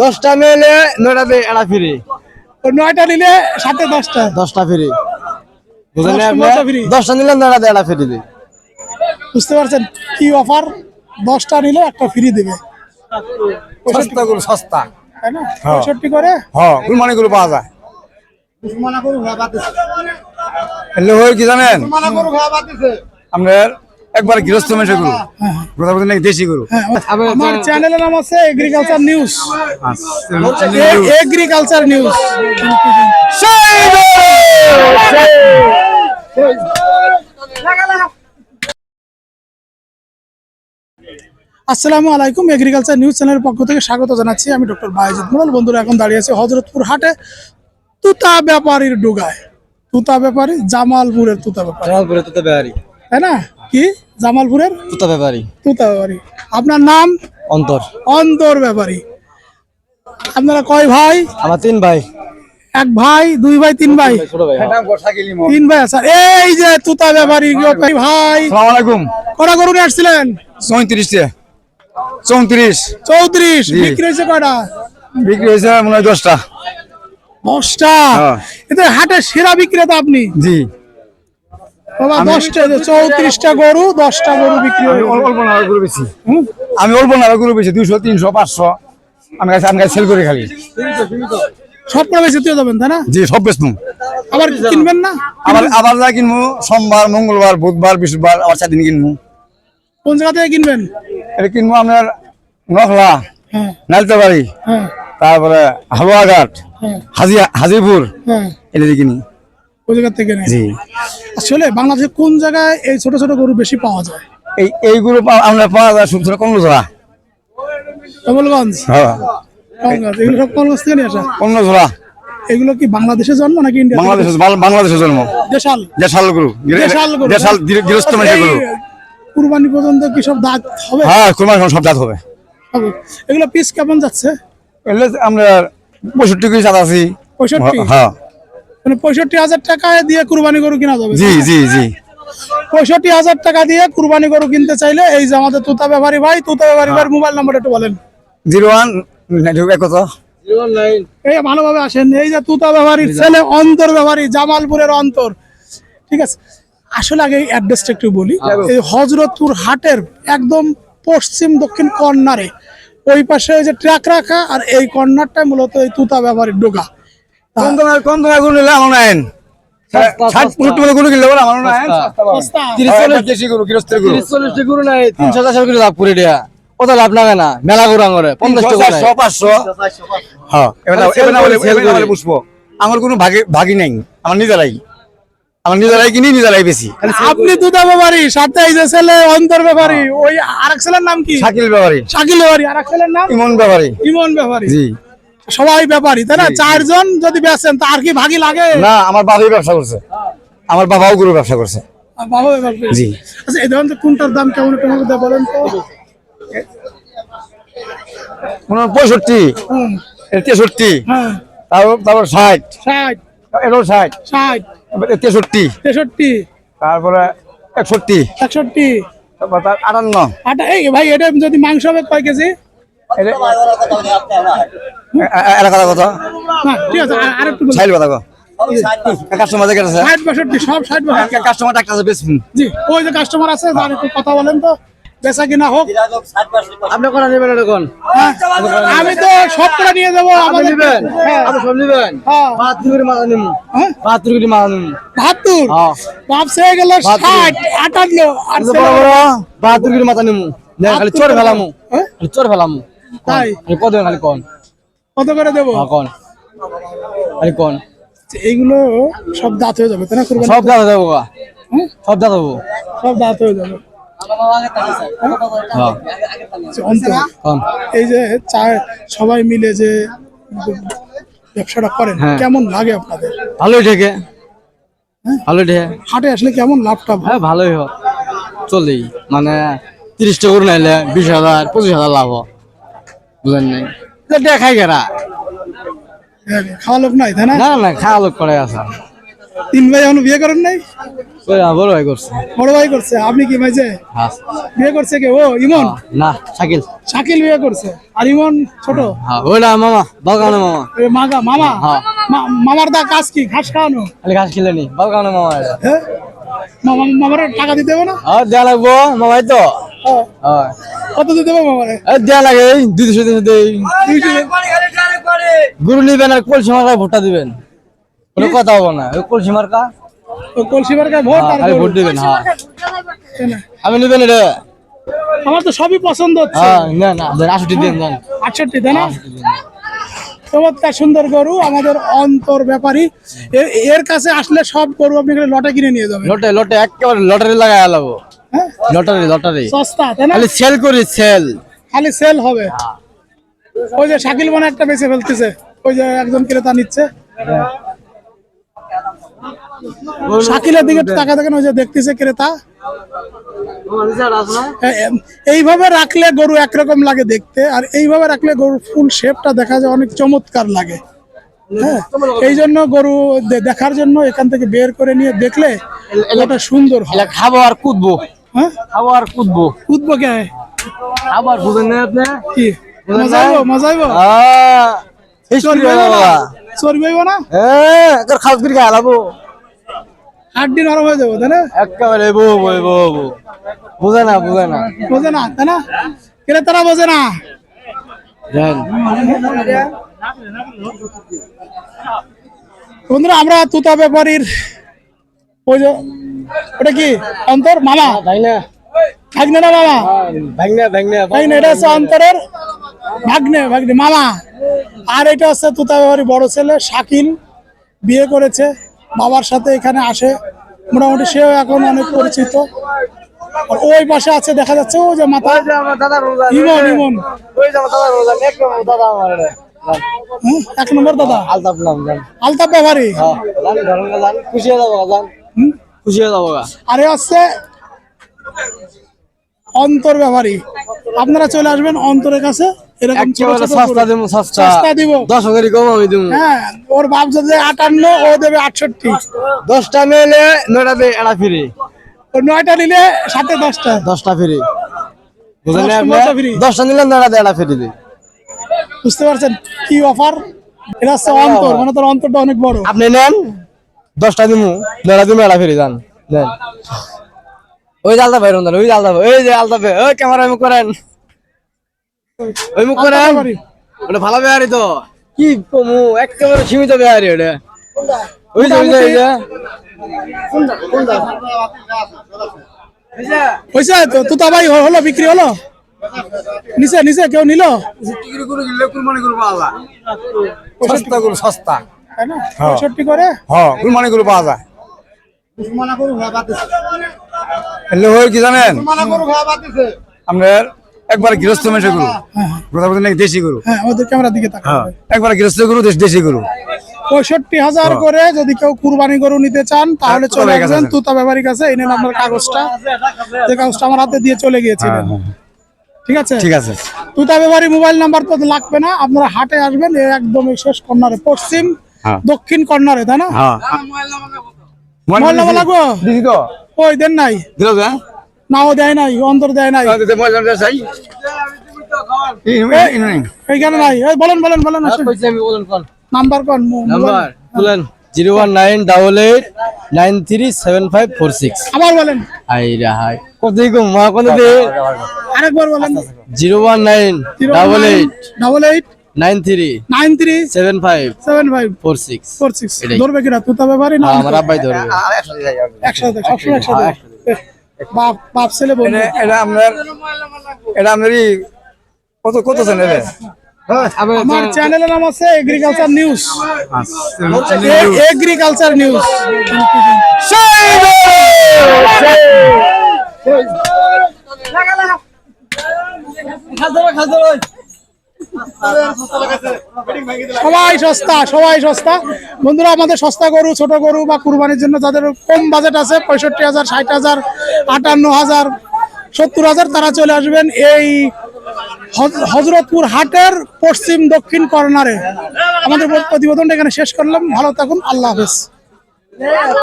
দশটা মেলে নয়টা দিয়ে এটা ফ্রি। নয়টা নিলে সাথে দশটা। দশটা ফ্রি। বুঝলেন দশটা নিলে নয়টা দিয়ে এটা ফ্রি দিই বুঝতে পারছেন? কি অফার? দশটা নিলে একটা ফ্রি দেবে। সস্তা গরু সস্তা। তাই না? পঁয়ষট্টি করে? হ্যাঁ কুরবানি গরু পাওয়া যায়। এলে হয় কি জানেন? আপনার একবার গৃহস্থ মেশে গরু। কথা বলতে নাকি দেশি গরু? হ্যাঁ, আমার চ্যানেলের নাম আছে এগ্রিকালচার নিউজ। এগ্রিকালচার নিউজ আসসালামু আলাইকুম এগ্রিকালচার নিউজ চ্যানেলের পক্ষ থেকে স্বাগত জানাচ্ছি আমি ডক্টর বাইজিদ মুরাল বন্ধুরা এখন দাঁড়িয়ে আছি হজরতপুর হাটে তুতা ব্যাপারীর ডুগায়। তুতা ব্যাপারী জামালপুরের তুতা ব্যাপারী। তুতা ব্যাপারি। তাই না? কি? জামালপুরের? তুতা ব্যাপারি। তুতা ব্যাপারী। আপনার নাম? অন্তর। অন্তর ব্যাপারী। আপনারা কয় ভাই? আমার তিন ভাই। এক ভাই দুই ভাই তিন ভাই? তিন ভাই আছে। এই যে তুতা ব্যাপারী ভাই? আলাইকুম। কটা গরু নিয়ে আসছিলেন? চৌত্রিশ চৌত্রিশ। চৌত্রিশ। বিক্রি হয়েছে কয়টা? বিক্রি হয়েছে মনে হয় দশটা। দশটা? হ্যাঁ। এতে হাটের সেরা বিক্রেতা আপনি। জি। বাবা দশটা চৌত্রিশটা গরু দশটা গরু বিক্রি অল্প না গরু বেশি আমি অল্প না গরু বেশি দুইশো তিনশো পাঁচশো। আমি কাছে আমি সেল করে খালি। সব বেশি তুই যাবেন তাই না? জি সব বেশ আবার কিনবেন না? আবার আবার যা কিনবো সোমবার মঙ্গলবার বুধবার বৃহস্পতিবার আবার চার দিন কিনবো। কোন জায়গা থেকে কিনবেন? এটা কিনবো আপনার নখলা হ্যাঁ। নালতাবাড়ি হ্যাঁ। তারপরে হালুয়াঘাট হ্যাঁ। হাজি হাজিপুর এটা দিয়ে কিনি। ওই জায়গা থেকে জি। আসলে বাংলাদেশে কোন জায়গায় এই ছোট ছোট গরু বেশি পাওয়া যায়? এই এইগুলো পা- আমরা পাওয়া যায় শুধু কমলো ধরা কমলগঞ্জ? হ্যাঁ। এগুলো সব কমলগঞ্জ থেকে নিয়ে আসা? কমলো ধরা এগুলো কি বাংলাদেশে জন্ম নাকি ইন্ডিয়া বাংলাদেশের বাংলাদেশের জন্ম। দেশাল। দেশাল গরু। দেশাল গরু। দেশাল গৃহস্থ মানুষের গরু। কুরবানি পর্যন্ত কি সব দাঁত হবে? হ্যাঁ কুরবানি সব জাত হবে। এগুলো পিস কেমন যাচ্ছে? এলে আমরা পঁয়ষট্টি কেজি চাঁদ আছি। পঁয়ষট্টি? হ্যাঁ। মানে পঁয়ষট্টি হাজার টাকা দিয়ে কুরবানি গরু কিনা যাবে। জি জি জি। পঁয়ষট্টি হাজার টাকা দিয়ে কুরবানি গরু কিনতে চাইলে এই যে আমাদের তুতা ব্যাপারী ভাই তুতা ব্যাপারী ভাই মোবাইল নাম্বার একটু বলেন। জিরো ওয়ান কত এই ভালোভাবে আসেন। এই যে তুতা ব্যাপারীর ছেলে অন্তর ব্যাপারী জামালপুরের অন্তর। ঠিক আছে? আসলে আগে এই অ্যাড্রেসটা একটু বলি। এই হজরতপুর হাটের একদম পশ্চিম দক্ষিণ কর্নারে। ওই পাশে ওই যে ট্রাক রাখা আর এই কর্নারটা মূলত এই তুতা ব্যাপারীর ডোকা কম দামে কম দামে গরু নিলে আমার নেন? ষাট পঁয়ষট্টি টাকা গরু কিনলে আমার নেন। সস্তা। দেশি গরু গৃহস্থের গরু। চল্লিশটি গরু নাই তিনশো চারশো করে লাভ করে দেয়া। কত লাভ লাগে না মেলা গরু আঙরে পঞ্চাশ টাকা পাঁচশো। হ্যাঁ এবার বলে বুঝব আমার কোনো ভাগে ভাগি নাই আমার নিজেরাই। আমার নিজেরাই কিনি নিজেরাই বেশি আপনি তুতা ব্যাপারী সাথে এই যে ছেলে অন্তর ব্যাপারী ওই আরেক ছেলের নাম কি? শাকিল ব্যাপারী শাকিল ব্যাপারী আরেক ছেলের নাম? ইমন ব্যাপারী ইমন ব্যাপারী জি। সবাই ব্যাপারী তাই না? চারজন যদি বেচেন তার কি ভাগি লাগে? না আমার বাবাই ব্যবসা করছে। আমার বাবাও গরু ব্যবসা করছে। বাবা জি। আচ্ছা এই ধরনের কোনটার দাম কেমন একটু আমাকে বলেন তো। পঁয়ষট্টি তেষট্টি হ্যাঁ। তারপর তারপর ষাট। ষাট। এটাও ষাট। ষাট। তেষট্টি। তেষট্টি। তারপরে একষট্টি। একষট্টি। তারপর তার আটান্ন। আটা এই ভাই এটা যদি মাংস হবে কয় কেজি? এটা- এ- এ- এটা কথা কথা ঠিক আছে আর- আর একটু বলুন। ছাইল কথা কাস্টমার দেখে আছে ষাট বাষট্টি সব ষাট বাষট্টি কাস্টমার একটা আছে বেশ। জি ওই যে কাস্টমার আছে তার একটু কথা বলেন তো বেচা কিনা হোক। আপনি কোনটা নেবেন এটা হ্যাঁ, আমি তো সব করে নিয়ে যাব আপনি নেবেন? হ্যাঁ, আপনি সব নেবেন? হ্যাঁ। বাহাত্তর করে মাথা হ্যাঁ? বাহাত্তর বাহাত্তর? হ্যাঁ। গেল ষাট আটান্ন বাহাত্তর দেখ, খালি চোর ফেলামু। হ্যাঁ? চোর ফেলামু। তাই? কত খালি কোন? কত করে দেবো? হ্যাঁ কোন? খালি কোন? এইগুলো সব দাঁত হয়ে যাবে তাই না কুরবানি? সব দাদা হয়ে হুম? সব দাঁত দেবো সব দাঁত হয়ে যাবে। হ্যাঁ। কোন? এই যে চায় সবাই মিলে যে ব্যবসাটা করেন হ্যাঁ। কেমন লাগে আপনাদের? ভালোই ঠেকে। ভালোই ঠেকে। হাটে আসলে কেমন লাভটা? হয়? ভালোই হোক চলেই মানে তিরিশটা করে নাইলে বিশ হাজার পঁচিশ হাজার লাভ হয়। বুঝলেন নাই? তো দেখাই গেরা। খাওয়া লোক নাই তাই না? না না খাওয়া লোক করে আছে। তিন ভাই এখনও বিয়ে করেন নাই? বড় ভাই করছে। বড় ভাই করছে আপনি কি ভাইছে হ্যাঁ। বিয়ে করছে কে? ও ইমন? না শাকিল। শাকিল বিয়ে করছে। আর ইমন ছোট? হ্যাঁ ওইটা মামা বাগানো মামা। মাগা মামা? হ্যাঁ। মামার দা কাজ কি? ঘাস খাওয়ানো? ঘাস খেলে নি। বাগানো মামা হ্যাঁ? মামা মামার টাকা দিতে হবে না? দেয়া লাগবো মামাই তো। কত দিতে মামারে এই দেয়া লাগে দুই দুশো তিনশো দেই। গুরু নিবেন আর কলসি মার্কায় ভোটটা দিবেন। কোনো কথা হব না। ওই কলসি মার্কা? কলসি মার্কায় ভোট হ্যাঁ, আর ভোট দিবেন হ্যাঁ। আমি নিবেন এটা। আমার তো সবই পছন্দ হচ্ছে। হ্যাঁ না না আশুটি দিন দেন। আটষট্টি চমৎকার সুন্দর গরু আমাদের অন্তর ব্যাপারী। এ- এর কাছে আসলে সব গরু আপনি লটে কিনে নিয়ে যাবেন। লটে লটে একেবারে লটারি লাগাই আলাবো হ্যাঁ লটারি লটারি। সস্তা তাই না? খালি সেল করি সেল খালি সেল হবে। ওই যে শাকিল মনে একটা বেঁচে ফেলতেছে। ওই যে একজন ক্রেতা নিচ্ছে। শাকিলের দিকে তাকা দেখেন ওই যে দেখতেছে ক্রেতা। এইভাবে রাখলে গরু একরকম লাগে দেখতে আর এইভাবে রাখলে গরুর ফুল শেপটা দেখা যায় অনেক চমৎকার লাগে। হ্যাঁ? এই জন্য গরু দেখার জন্য এখান থেকে বের করে নিয়ে দেখলে ওটা সুন্দর হয়। খাব আর কুদবো। হ্যাঁ? খাব আর কুদবো কে? আবার বুঝেন না আপনি? কি? মজা আইবো মজা আইবো আহ চর্বি হইবো। না? হ্যাঁ একবার খাস করে খাই আলাবো হাড্ডি নরম হয়ে যাব তাই না? একেবারে বো বো বো বো বুঝে না বুঝে না। বোঝে না তাই না? ক্রেতারা বোঝে না? দেন বন্ধুরা আমরা তুতা ব্যাপারীর ওই ওটা কি? অন্তর? মামা? ভাই না ভাগ্নে না মামা? ভাঙনা ভাঙনা ভাগ্নে। এটা হচ্ছে অন্তরের ভাগ্নে ভাগ্নে। মামা আর এটা হচ্ছে তুতা ব্যাপারী বড় ছেলে শাকিল। বিয়ে করেছে বাবার সাথে এখানে আসে। মোটামুটি সেও এখন অনেক পরিচিত। আর ওই পাশে আছে দেখা যাচ্ছে ও যে মাথা আমার দাদা রোজা ইমন ইমন। ওই যে আমার দাদা রোজা এক নম্বর দাদা এটা। জান। আলতাপ ব্যাপারী? হ্যাঁ খুশি হয়ে যাব? খুশি হয়ে যাব আরে হচ্ছে অন্তর ব্যাপারী আপনারা চলে আসবেন অন্তরের কাছে এরকম ছোট একেবারে ছোট সস্তা দেবো সস্তা। সস্তা দিব দশ হাজারই কম আমি দেবো হ্যাঁ ওর বাপ যদি আটান্ন ও দেবে আটষট্টি। দশটা মেলে নয়টা দিয়ে এড়া ফিরি। ও নয়টা নিলে সাথে দশটা। দশটা ফিরি। বুঝলেন দশটা নিলে নয়টা দিয়ে এড়া ফিরি। দিই বুঝতে পারছেন কি অফার? এটা হচ্ছে অন্তর মানে তোর অন্তরটা অনেক বড়। আপনি নেন? দশটা দিমু নয়টা দিমু এড়া ফিরি যান দেন। ওই যে আলতা ভাই রন্ধান ওই যে আলতা ভাই ওই যে আলদা ভাই ওই ক্যামেরা মুখ করেন। ওই মুখ করেন। ওটা ভালো বেহারি তো। কি কমু একেবারে সীমিত বেহারি ওটা। ওই যে ওই যে ওই যে। হয়েছে তো তুতা ভাই হলো বিক্রি হলো? নিচে নিচে কেউ নিল? সস্তা গরু সস্তা। তাই না? পঁয়ষট্টি করে? হ্যাঁ কুরবানি গরু পাওয়া যায়। এলে হয় কি জানেন? আপনার একবার গৃহস্থ মেশে গরু কথা নাকি দেশি গরু? হ্যাঁ আমাদের ক্যামেরার দিকে তাকান হ্যাঁ একবার গৃহস্থ গরু দেশি গরু। পঁয়ষট্টি হাজার করে যদি কেউ কুরবানি গরু নিতে চান তাহলে চলে আসেন। তুতা ব্যাপারীর কাছে এই নেন আপনার কাগজটা। যে কাগজটা আমার হাতে দিয়ে চলে গিয়েছিলেন ঠিক আছে? ঠিক আছে। তুতা ব্যাপারী মোবাইল নাম্বার তো লাগবে না আপনারা হাটে আসবেন একদম শেষ কর্নারে পশ্চিম হ্যাঁ। দক্ষিণ কর্নারে তাই না? হ্যাঁ। মোবাইল নাম্বার লাগবো দিছি। তো। ওই দেন নাই। দিল নাও দেয় নাই অন্তর দেয় নাই। মোবাইল নাম্বার চাই। এইখানে নাই। বলেন বলেন বলেন আসুন। কইছি আমি বলুন কোন নাম্বার কোন নাম্বার বলেন zero one nine double eight nine three seven five four six. আবার বলেন। আই হাই। কত কম মা কোন দে আরেকবার বলেন। Zero one nine double eight. Double eight nine three nine three seven five seven five four six. Four six. ধরবে কিনা? তুতা ব্যাপারী না। আমার আব্বাই ধরবে। একসাথে সবসময় একসাথে বাপ বাপ ছেলে বলবে এটা আপনার এটা আপনারই কত নেবে আমার চ্যানেলের নাম আছে এগ্রিকালচার নিউজ। এগ্রিকালচার নিউজ সবাই সস্তা সবাই সস্তা। বন্ধুরা, আমাদের সস্তা গরু, ছোট গরু বা কুরবানির জন্য যাদের কম বাজেট আছে, পঁয়ষট্টি হাজার, ষাট হাজার, আটান্ন হাজার, সত্তর হাজার, তারা চলে আসবেন এই হজ- হজরতপুর হাটের পশ্চিম দক্ষিণ কর্নারে। আমাদের প্রতিবেদনটা এখানে শেষ করলাম। ভালো থাকুন। আল্লাহ হাফেজ।